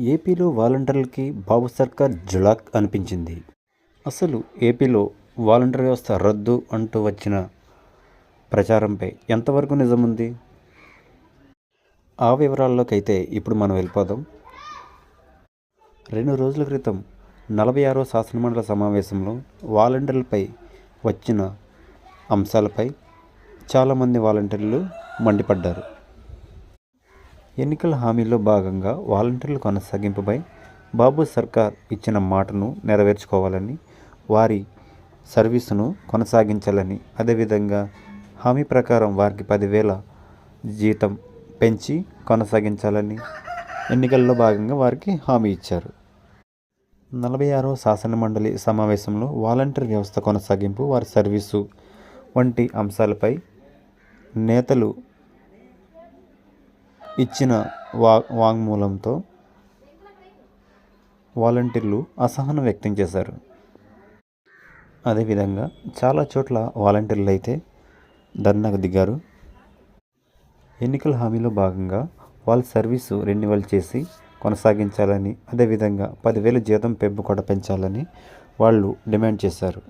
ఏపీలో వాలంటీర్లకి బాబు సర్కార్ జులాక్ అనిపించింది. అసలు ఏపీలో వాలంటీర్ వ్యవస్థ రద్దు అంటూ వచ్చిన ప్రచారంపై ఎంతవరకు నిజముంది? ఆ వివరాల్లోకైతే ఇప్పుడు మనం వెళ్ళిపోదాం. రెండు రోజుల క్రితం నలభై ఆరో శాసనమండలి సమావేశంలో వాలంటీర్లపై వచ్చిన అంశాలపై చాలామంది వాలంటీర్లు మండిపడ్డారు. ఎన్నికల హామీలో భాగంగా వాలంటీర్ల కొనసాగింపుపై బాబు సర్కార్ ఇచ్చిన మాటను నెరవేర్చుకోవాలని వారి సర్వీసును కొనసాగించాలని అదేవిధంగా హామీ ప్రకారం వారికి పదివేల జీతం పెంచి కొనసాగించాలని ఎన్నికల్లో భాగంగా వారికి హామీ ఇచ్చారు. నలభై ఆరో శాసనమండలి సమావేశంలో వాలంటీర్ వ్యవస్థ కొనసాగింపు వారి సర్వీసు వంటి అంశాలపై నేతలు ఇచ్చిన వా వాంగ్మూలంతో వాలంటీర్లు అసహనం వ్యక్తం చేశారు. అదేవిధంగా చాలా చోట్ల వాలంటీర్లు అయితే ధర్నాకు దిగారు. ఎన్నికల హామీలో భాగంగా వాళ్ళ సర్వీసు రెన్యువల్ చేసి కొనసాగించాలని అదేవిధంగా పదివేల జీతం పెంపు కూడా పెంచాలని వాళ్ళు డిమాండ్ చేశారు.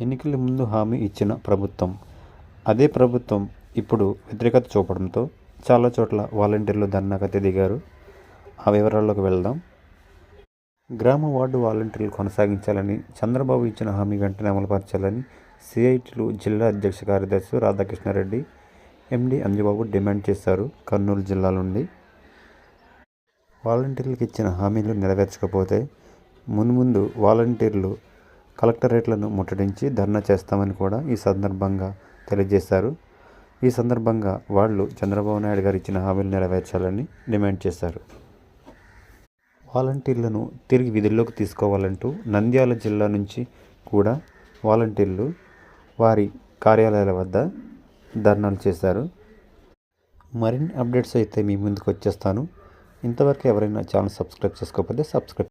ఎన్నికల ముందు హామీ ఇచ్చిన ప్రభుత్వం అదే ప్రభుత్వం ఇప్పుడు వ్యతిరేకత చూపడంతో చాలా చోట్ల వాలంటీర్లు ధర్నాకైతే దిగారు. ఆ వివరాల్లోకి వెళ్దాం. గ్రామ వార్డు వాలంటీర్లు కొనసాగించాలని చంద్రబాబు ఇచ్చిన హామీ వెంటనే అమలుపరచాలని సిఐటిలు జిల్లా అధ్యక్ష కార్యదర్శి రాధాకృష్ణారెడ్డి ఎండి అంజబాబు డిమాండ్ చేశారు కర్నూలు జిల్లా నుండి. వాలంటీర్లకు ఇచ్చిన హామీలు నెరవేర్చకపోతే మున్ముందు వాలంటీర్లు కలెక్టరేట్లను ముట్టడించి ధర్నా చేస్తామని కూడా ఈ సందర్భంగా తెలియజేశారు. ఈ సందర్భంగా వాళ్ళు చంద్రబాబు నాయుడు గారు ఇచ్చిన హామీలు నెరవేర్చాలని డిమాండ్ చేశారు. వాలంటీర్లను తిరిగి విధుల్లోకి తీసుకోవాలంటూ నంద్యాల జిల్లా నుంచి కూడా వాలంటీర్లు వారి కార్యాలయాల వద్ద ధర్నాలు చేశారు. మరిన్ని అప్డేట్స్ అయితే మీ ముందుకు వచ్చేస్తాను. ఇంతవరకు ఎవరైనా ఛానల్ సబ్స్క్రైబ్ చేసుకోకపోతే సబ్స్క్రైబ్